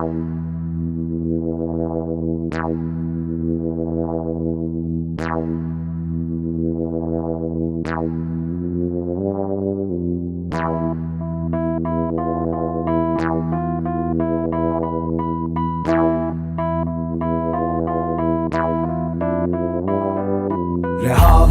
Thank you.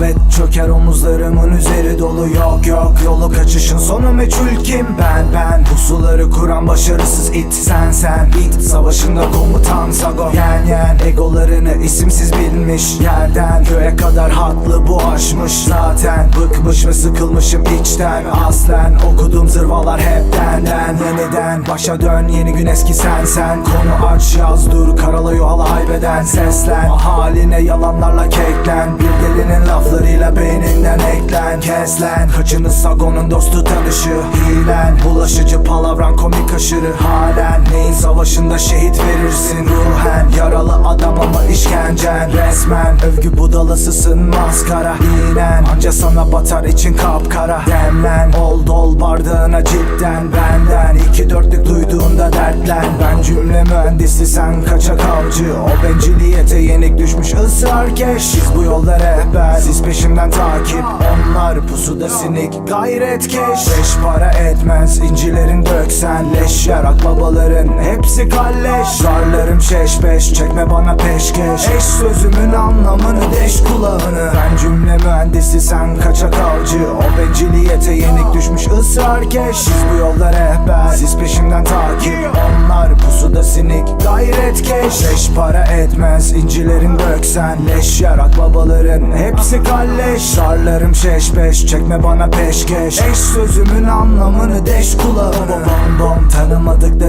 Rehavet çöker omuzlarımın üzeri dolu. Yok yok Yolu kaçışın sonu meçhul kim? Ben ben. Pusuları kuran başarısız it sen sen. It savaşında komutan Sago. Yen yen. Egolarını isimsiz bilmiş Yerden. Göğe kadar haklı bu aşmış. Zaten bıkmış ve sıkılmışım içten. Aslen okuduğum zırvalar hep denden Yeniden başa dön yeni gün eski sen sen. Konu aç yaz dur karala yola haybeden Seslen? Haline yalanlarla keklen. Bir delinin laflarıyla beyninden eklen. Keslen. Kaçını sagonun dostu tanışı. Hilen. Bulaşıcı palavran komik aşırı. Halen. Neyin savaşında şehit verirsin? Ruhen. Yaralı adam ama işkencen. Resmen. Övgü budalısısın maskara İğnen Anca sana batar için kapkara. Demlen. Ol dol bardağına cidden. Benden. İki dörtlük duyduğunda dertlen. Ben cümle mühendisi sen kaçak avcı O benciliyete yenik düşmüş ısrarkeş Biz bu yolda rehber Siz peşimden takip. Onlar pusuda sinik gayretkeş Beş para etmez incilerin döksen Leş. Yarak babaların hepsi kalleş. Zarlarım şeş beş çekme bana peşkeş. Eş sözümün anlamını deş kulağını mühendisi sen kaçak avcı O benciliyete yenik düşmüş ısrarkeş Biz bu yolda rehber Siz peşimden takip. Onlar pusuda sinik gayretkeş Beş para etmez incilerin döksen. Leş yarak babaların hepsi kalleş. Zarlarım şeş beş çekme bana peşkeş. Eş sözümün anlamını deş kulağını Bom bom tanımadıklarım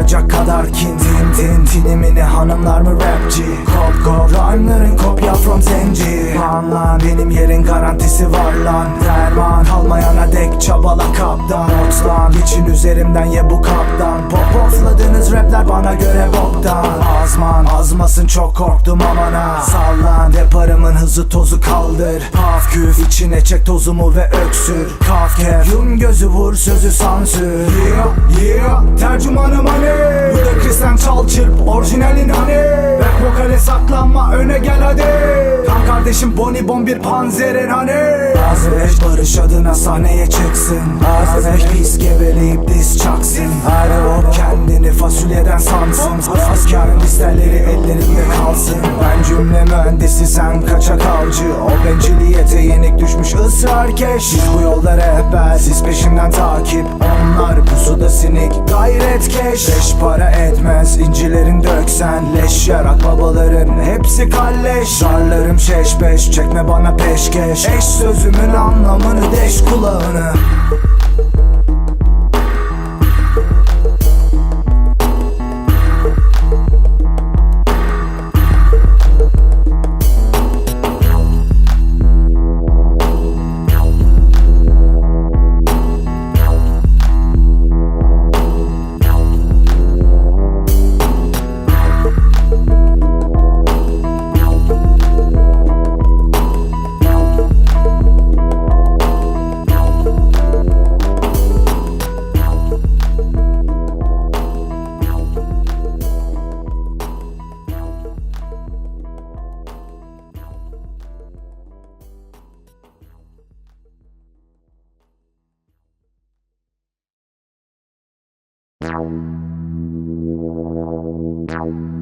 savuracak kadar kin. Tin tin tinimini hanımlar mı rapçi? Kop kop. Rhyme'ların kopya from zenci. Lan lan benim yerin garantisi var lan. Derman kalmayana dek çabala kaptan. Otlan için üzerimden ye bu kaptan. Pop offladığınız rapler bana göre boktan. Azman azmasın çok korktum aman ha. Sallan deparımın hızı tozu kaldır. Paf küf içine çek tozumu ve öksür. Kaf kef yum gözü vur sözü sansür. Yeah yeah tercümanım hani? Bu da Kristen çal çırp orijinalin hani? Back vokale saklanma öne gel hadi. Kan kardeşim Bonnie Bon bir panzerin hani? Bazı eş barış adına sahneye çıksın Bazı eş pis geveleyip diz çaksın. Hadi o fasulyeden sansın. Askarın listeleri ellerinde kalsın. Ben cümle mühendisi sen kaçak avcı. O benciliyete yenik düşmüş ısrarkeş Biz bu yolda rehber siz peşimden takip. Onlar pusuda sinik gayretkeş Beş para etmez incilerin döksen. Leş yarak babaların hepsi kalleş. Zarlarım şeş beş çekme bana peşkeş. Eş sözümün anlamını deş kulağını Down, down, down.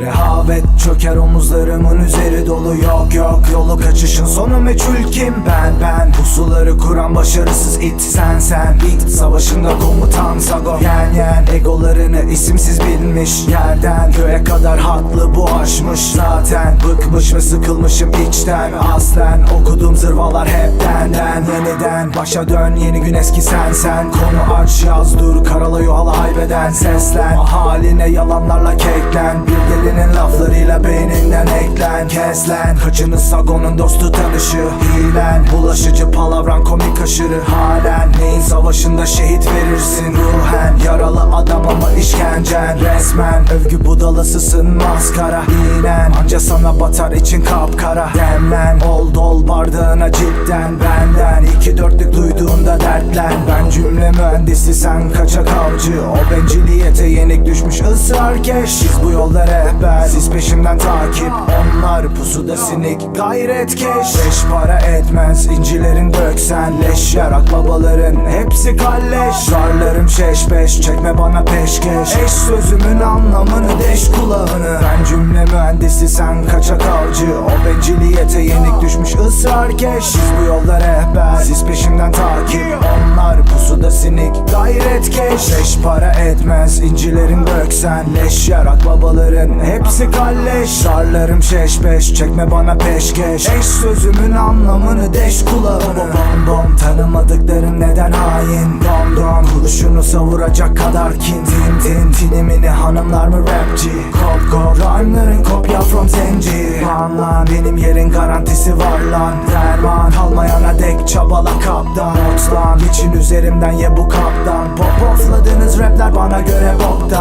Rehavet çöker omuzlarımın üzeri dolu. Yok yok Yolu kaçışın sonu meçhul kim? Ben ben. Pusuları kuran başarısız it sen sen It savaşında komutan Sago. Yen yen. Egolarını isimsiz bilmiş Yerden. Göğe kadar haklı bu aşmış Zaten. Bıkmış ve sıkılmışım içten. Aslen okuduğum zırvalar hep denden Yeniden başa dön yeni gün eski sen sen Konu aç yaz dur karala yola haybeden Seslen. Haline yalanlarla keklen. Bir delinin laflarıyla beyninden eklen Keslen. Kaçını sagonun dostu tanışı Hilen. Bulaşıcı palavran komik aşırı Halen. Neyin savaşında şehit verirsin Ruhen. Yaralı adam ama işkencen Resmen. Övgü budalısısın maskara İğnen anca sana batar için kapkara Demlen. Ol dol bardağına cidden Benden. İki dörtlük duyduğunda dertlen. Ben cümle mühendisi sen kaçak avcı. O benciliyete yenik düşmüş ısrarkeş Biz bu yolda rehber siz peşimden takip. Onlar pusuda sinik. Gayret keş. Beş para etmez. İncilerin döksen. Leş yarak babaların. Hepsi kalleş. Zarlarım şeş beş. Çekme bana peşkeş. Eş sözümün anlamını deş kulağını. Ben cümle mühendisi sen kaçak avcı. O benciliyete yenik düşmüş ısrarkeş Biz bu yolda rehber. Siz peşimden takip. Onlar pusuda sinik gayret keş. Beş para etmez incilerin döksen Leş. Yarak babaların hepsi kalleş. Zarlarım şeş beş çekme bana peşkeş Eş sözümün anlamını deş kulağını. Bom bom tanımadıkların neden hain? Dom dom kurşunu savuracak kadar kin. Tin tin tinimini hanımlar mı rapçi? Kop kop rhyme'ların kopya from zenci. Lan lan benim yerin garantisi var lan Derman kalmayana dek çabala kaptan. Not lan için üzerimden ye bu kaptan. Pop offladığınız rapler bana göre boktan